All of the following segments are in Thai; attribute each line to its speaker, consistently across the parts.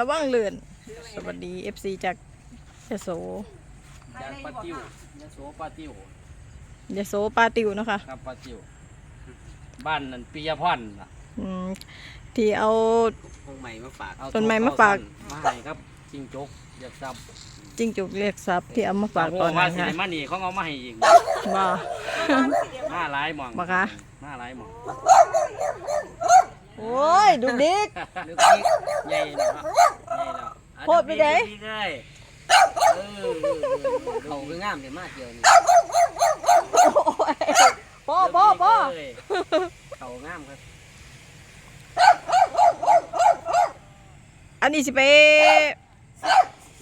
Speaker 1: ระวังเลื่อนสวัสดี FC จากยโส
Speaker 2: จากปลาติ้วเนี่ยโสปลาติ้วย
Speaker 1: โสปาติวเนาะคะ
Speaker 2: ครับปลาติ้วบ้านนั่นปิยพรน่ะ
Speaker 1: อืมที่เอา
Speaker 3: พงใหม่มาฝาก
Speaker 2: เอา
Speaker 1: ต้นไม้มาฝาก
Speaker 2: มาให้ครับจิงจกอยากซับ
Speaker 1: จิ้งจุกเรียกทรัพย์ที่เอามาฝากตอน
Speaker 2: ว่า
Speaker 1: นั้น
Speaker 2: สิ
Speaker 1: ค่ะ
Speaker 2: ได้มานี่เขาเอามาให้อีก
Speaker 1: ว่า
Speaker 2: มาหลายหมอง
Speaker 1: บ่คะ
Speaker 2: มาหลายหมอง
Speaker 1: โอ้ยดูดิก
Speaker 2: นึกว่าใหญ่แล้วครับใหญ่แล้วอะ
Speaker 1: โพดไปไหน
Speaker 2: ดีๆเลยเออ
Speaker 3: เขาคืองามเดี๋ยวมาเกี่ยวนี่
Speaker 1: โอ้ยพ่อพ่อพ่อ
Speaker 2: เลย
Speaker 3: เขางามครับ
Speaker 1: อันนี้สิไป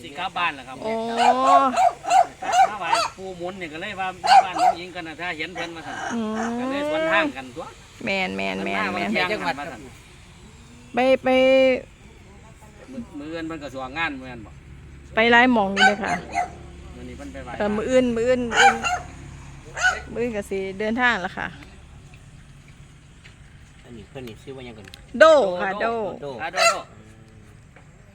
Speaker 2: สิกลับบ้านแล้วครับ
Speaker 1: โอ้
Speaker 2: มาไหว้ ปูหมุนเนี่ยก็เลยว่ามาบ้านน้องหญิงกันนะถ้าเห็นเพิ่นมาสั่น
Speaker 1: อืม
Speaker 2: ก็เลยสวนทางกันตัว
Speaker 1: แมนแมนแมนแมน
Speaker 2: เที่ยง
Speaker 3: จังหวัด
Speaker 2: มา
Speaker 3: ค
Speaker 2: สั่
Speaker 3: รับ
Speaker 2: น
Speaker 1: ไปไป
Speaker 2: มือมือเงินเพิ่นก็สวงงานเหมือนบ่
Speaker 1: ไปไล่หมองอยู่เลยค่ะ
Speaker 2: มื้อนี้เพิ่นไปไหว้
Speaker 1: แต่มืออื่นมืออื่นมืออื่นมืออื่นก็สิเดินทางแล้วค่ะ
Speaker 3: อันนี้เพื่อนนี่ชื่อว่าหยังกัน
Speaker 1: โดค่ะโด
Speaker 3: โด
Speaker 2: อะโดโด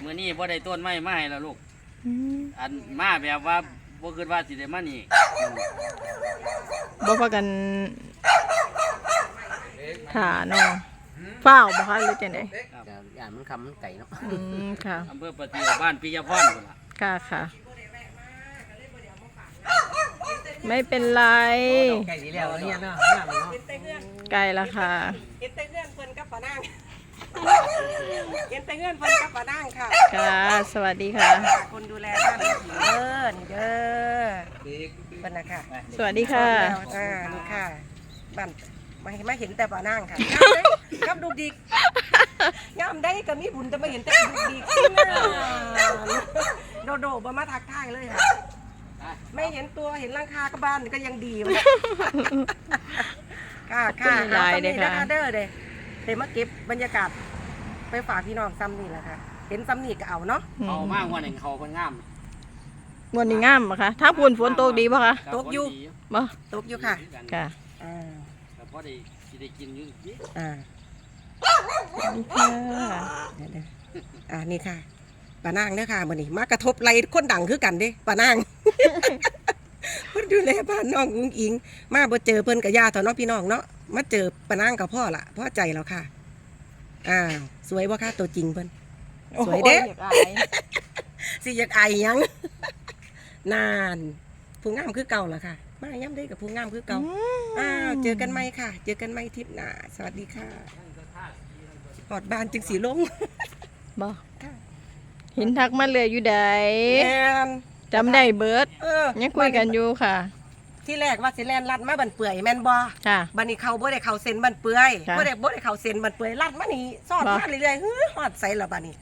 Speaker 2: มื้อนี้บ่ได้ต้นไม้มาให้แล้วลูก
Speaker 1: อืม
Speaker 2: อันมาแบบว่า บ่คิดว่าสิได้มานี่
Speaker 1: บ่พากันค่ะน้องเฝ้าวบ่คะหรือจังได
Speaker 3: แต่ย่านมันคำมันไก่เนาะ
Speaker 1: อืมค่ะ
Speaker 2: อำเภอปะติวบ้านปิยพรพุ่นล่ะ
Speaker 1: ค่ะค่ะ ไม่เป็นไร
Speaker 3: ไก่ดีแล้วเนี่ยเนาะงามเนาะ
Speaker 1: ไกลละค่ะ
Speaker 4: เห็นแต่เงื่อนเพิ่นกับปะนางเห็นแต่เงื่อนเพิ่นกับปะนางค่ะ
Speaker 1: ค่ะ สวัสดีค่ะ
Speaker 4: คนดูแลบ้านเด้อนี่เด้อเพิ่นนะค่ะ
Speaker 1: สวัสดีค่ะ
Speaker 4: อ่านี่ค่ะบ้านมาไม่เห็นแต่ปะนางค่ะงามได้กับดูดีงามได้ก็มีบุญแต่ไม่เห็นแต่ดูดีโดโดบ่มาทักทายเลยค่ะ ไม่เห็นตัวเห็นร่างคาก็บ้านก็ยังดีวะค่ะค่ะ
Speaker 1: ขอบคุณหลายๆ
Speaker 4: เด้
Speaker 1: เลยค่ะ
Speaker 4: เด้อเด้เดี๋ยวมาเก็บบรรยากาศ ไปฝากพี่น้องซ้ำนี่แหละค่ะ เห็นซ้ำนี่ก็เอาเนาะ
Speaker 2: เอามากกว่าหนึ่งเขาเพิ่นงาม
Speaker 1: วันนี้งามปะคะถ้าพูนฝนตกดีปะคะ
Speaker 2: ครับ
Speaker 4: ตกอยู่
Speaker 2: คนดี
Speaker 1: บ่
Speaker 4: ตกอยู่ค่ะ
Speaker 1: ค่ะ
Speaker 4: อ่า
Speaker 2: แต่พอได้สิได้กินอยู่นิด
Speaker 4: อ่า
Speaker 1: สวัสดีค่ะ
Speaker 4: เดี๋ยวๆอ่านี่ค่ะป้านางเด้อค่ะมื้อนี้มากระทบไหลคนดังคือกันเด้ป้านาง เพิ่นดูแลบ้านน้องอุ้งอิง มาบ่เจอเพิ่นกับยาเถอะเนาะพี่น้องเนาะมาเจอป้านางกับพ่อละพ่อใจแล้วค่ะ อ้าวสวยบ่คะตัวจริงเพิ่นสวยเด้
Speaker 1: โอ้อยากอาย
Speaker 4: สิอยากไอายหยังนานผู้งามคือเก่าล่ะค่ะ มาย้ำได้กับผู้งามคือเก่าอ้าวเจอกันไหมค่ะ เจอกันไหมทริปหน้าสวัสดีค่ะหอดบานจึงสีลง
Speaker 1: บ่เห็นทักมาเลยอยู่ใด
Speaker 4: แอน
Speaker 1: จำได้เบิร์ด
Speaker 4: เออ
Speaker 1: ยังคุยกันอยู่ค่ะ
Speaker 4: ที่แรกว่าสิแลนลัดมาบันเปื่อยแม่นบ่
Speaker 1: ค่ะ
Speaker 4: บันนี้เขาบ่ได้เขาเซ็นบันเปื่อย
Speaker 1: ค่ะ
Speaker 4: บ่ได้บ่ได้เขาเซ็นบันเปื่อยลัดมานี่ซอด
Speaker 1: บ่
Speaker 4: มาเรื่อยๆเฮ้ยฮอดใส่ละบัดนี้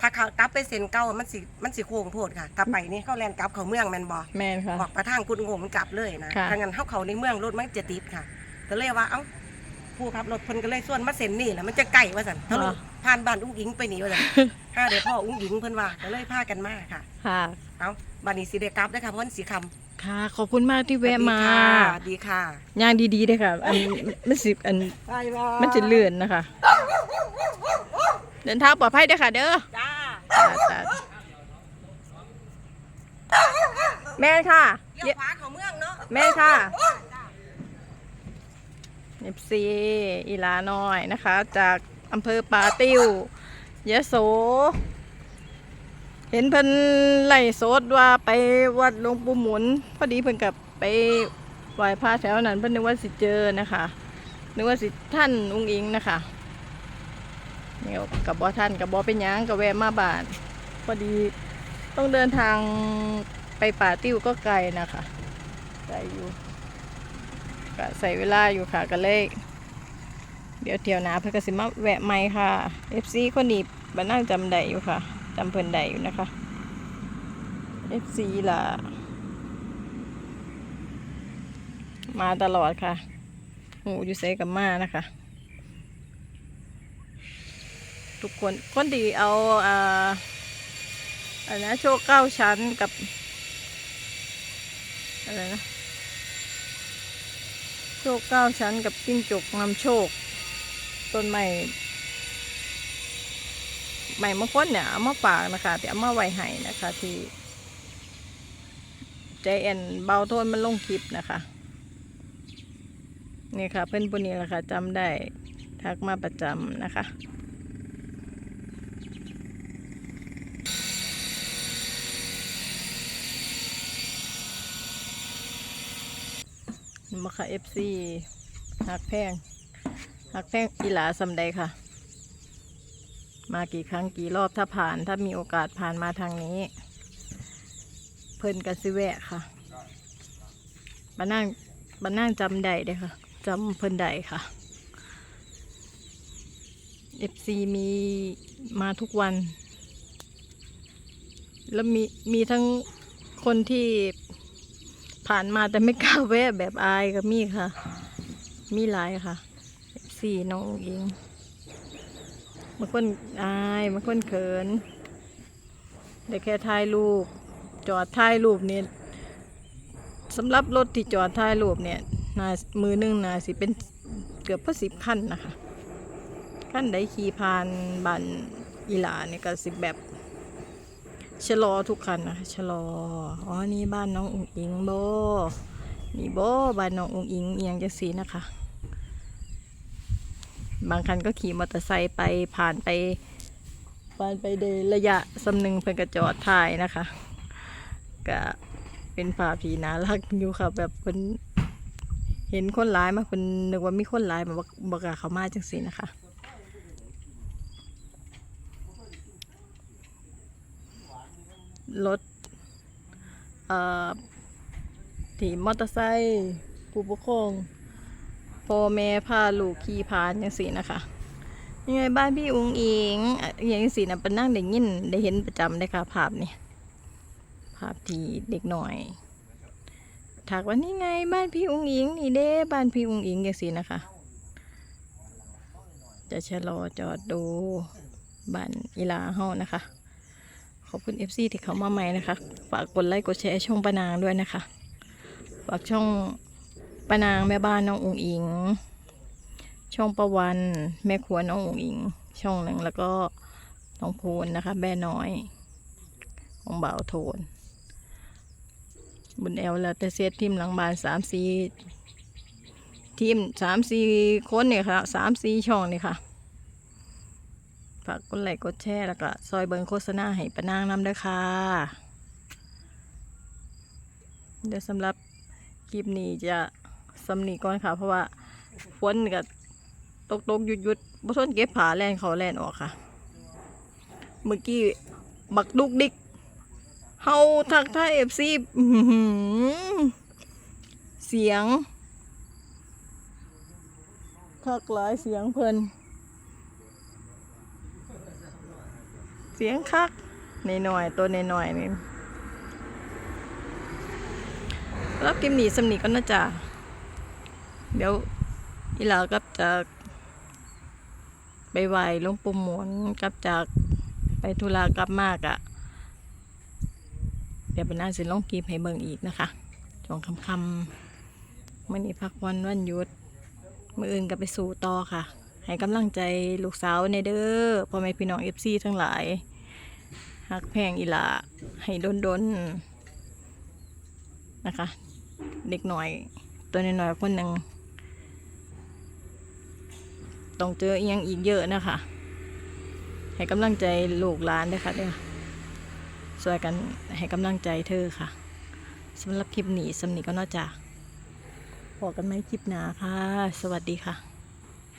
Speaker 4: ถ้าเขากลับไปเซ็นเก่ามันสิมันสิโค้งโพดค่ะถ้าไปนี่เขาแลนกลับเขาเมืองแม่นบ่
Speaker 1: แมนค่ะ
Speaker 4: ออกประทางกุดงงมันกลับเลยนะ
Speaker 1: ค่ะ
Speaker 4: ถ้างั้นเขาเขาในเมืองรถมันจะติดค่ะก็เลยว่าเอ้าผู้ขับรถเพิ่นก็เลยส่วนมาเซ็นนี่แหละมันจะไกลว่าซั่นทะลุผ่านบ้านอุ้งอิงไปนี่ว่าซั่นห้าเดี๋ยวพ่ออุ้งอิงเพิ่นว่าก็เลยพากันมาค่ะ
Speaker 1: ค่ะ
Speaker 4: เอ้าบัดนี้สิได้กลับเด้อค่ะเพราะมันสิค่ำ
Speaker 1: ค่ะ ขอบคุณมากที่แวะมา
Speaker 4: สวัสดีค่ะ
Speaker 1: ย่างดีๆเลยค่ะ อันมันสิอัน
Speaker 4: บายบาย
Speaker 1: มันจะเลื่อนนะคะ เดินทางปลอดภัยเด้อค่ะ เด้อ
Speaker 4: จ้า
Speaker 1: จ้าจ้าแม่นค่ะ
Speaker 4: เลี้ยวขวาเข้าเมืองเนาะ
Speaker 1: แม่ค่ะเอฟซีอีลาน้อยนะคะ จากอำเภอป่าติ้วยะโส เห็นเพิ่นไล่โสดว่าไปวัดหลวงปู่หมุน พอดีเพิ่นกับไปไหว้พระแถวนั้นเพิ่นนึกว่าสิเจอนะคะนึกว่าสิท่านอุ้งอิงนะคะเนี่ยกับบอท่านกับบอเป็นยังกับแวะมาบ้านพอดีต้องเดินทางไปป่าติ้วก็ไกลนะคะไกลอยู่ก็ใส่เวลาอยู่ค่ะก็เลยเดี๋ยวเที่ยวนาเพื่อกสิมาแวะใหม่ค่ะ FC คนนี้บ้านนั่งจำได้อยู่ค่ะ จำเพิ่นได้อยู่นะคะ FC ล่ะ มาตลอดค่ะโหูอยู่เซกับมานะคะ ทุกคนคนดีเอาอ่าอะไรนะโชคเก้าชั้นกับอะไรนะโชคเก้าชั้นกับจิ้งจกนำโชค ต้นไม้ ใหม่มงคลเนี่ยเอามาฝากนะคะแต่เอามาไว้ให้นะคะ ที่ใจแอนเบาโทนมันลงคลิปนะคะนี่ค่ะเพื่อนปุนี้ละค่ะจำได้ทักมาประจำนะคะมาค่ะ FC หักแพงหักแพงอีหลาสำใดค่ะ มากี่ครั้งกี่รอบถ้าผ่านถ้ามีโอกาสผ่านมาทางนี้ เพิ่นกันสิแวะค่ะบ้านั่งบ้านั่งจำได้เด้ค่ะจำเพิ่นได้ค่ะ FC มีมาทุกวัน แล้วมีมีทั้งคนที่ผ่านมาแต่ไม่กล้าแวะแบบอายกับมีค่ะ มีหลายค่ะ FC น้องอิง บางคนอายบางคนเขินได้แค่ถ่ายรูป จอดถ่ายรูปเนี่ยสำหรับรถที่จอดถ่ายรูปเนี่ยนามือหนึงนาสิเป็นเกือบพอสิบขั้นนะคะขั้นใดขี่ผ่านบันอีหลาเนี่ยก็สิแบบชะลอทุกคันนะคะชะลอ อ๋อ นี่บ้านน้องอุ๋งอิงโบนี่โบบ้านน้องอุ๋งอิงเอียงจังสีนะคะ บางคันก็ขี่มอเตอร์ไซค์ไปผ่านไปผ่านไปเดระยะสำนึงเพิ่นก็จอดถ่ายนะคะก็เป็นภาพที่น่ารักอยู่ค่ะแบบเพิ่นเห็นคนร้ายมาเพิ่นนึกว่ามีคนร้ายมาบอกกกล้าเขามาจังสินะคะรถเอ่อที่มอเตอร์ไซค์ผู้ปกครอง พ่อแม่พาลูกขี่พานอย่างสีนะคะยังไงบ้านพี่อุ้งอิงอย่างสีนะเป็นนั่งได้ยินได้เห็นประจำเลยค่ะภาพนี่ภาพที่เด็กหน่อยถากว่านี่ไงบ้านพี่อุ้งอิงนี่เด้บ้านพี่อุ้งอิงอย่างสีนะคะ จะชะลอจอดดูบ้านอีลาเฮานะคะ ขอบคุณ FC ที่เขามาใหม่นะคะ ฝากกดไลค์กดแชร์ช่องปานางด้วยนะคะ ฝากช่อง ป้านางแม่บ้านน้องอุ๋งอิง ช่องประวัน แม่ครัวน้องอุ๋งอิง ช่องหนึ่งแล้วก็น้องพูนนะคะแม่น้อย ของบ่าวโทน บุญแอลแล้วแต่เซตทีมหลังบานสามสี่ทีมสามสี่คนเนี่ยค่ะสามสี่ช่องเนี่ยค่ะฝากกดไลค์กดแชร์แล้วก็ซอยเบิงโฆษณาให้ป้านางนำด้วยค่ะ เดี๋ยวสำหรับคลิปนี้จะ สำนีก่อนค่ะ เพราะว่าฝนก็ตกตกหยุดหยุดบ่ทนเก็บผาแลนเขาแลนออกค่ะ เมื่อกี้บักดุกดิกเฮาทักทายเอฟซีเสียงคักหลายเสียงเพลินเสียงคักในหน่อยตัวในหน่อยนี่รับกิมหนีสำนีก็น่าจะ เดี๋ยวอีหลากับจะไปไหวลวงปู่หมุนกับจากไปธุระกลับมากอะ่ะ เดี๋ยวเป็นน่าสิลงกีบให้เบิ่งอีกนะคะช่วงคำคำๆมื่อนี้พักวันวันหยุดมื่ออื่นก็ไปสู่ต่อค่ะ ให้กำลังใจลูกสาวในเด้อพ่อแม่พี่น้องเอฟซีทั้งหลายหักแพงอีหลาให้ดนดนๆนะคะ เด็กหน่อย ตัวน้อยๆคนหนึ่ง ต้องเจออีกยังอีกเยอะนะคะ ให้กำลังใจลูกหลานด้วยค่ะเด้อช่วยกันให้กำลังใจเธอค่ะสำหรับคลิปนี้สำนีก็น่าจะพอกันไหมคลิปหนาค่ะ สวัสดีค่ะ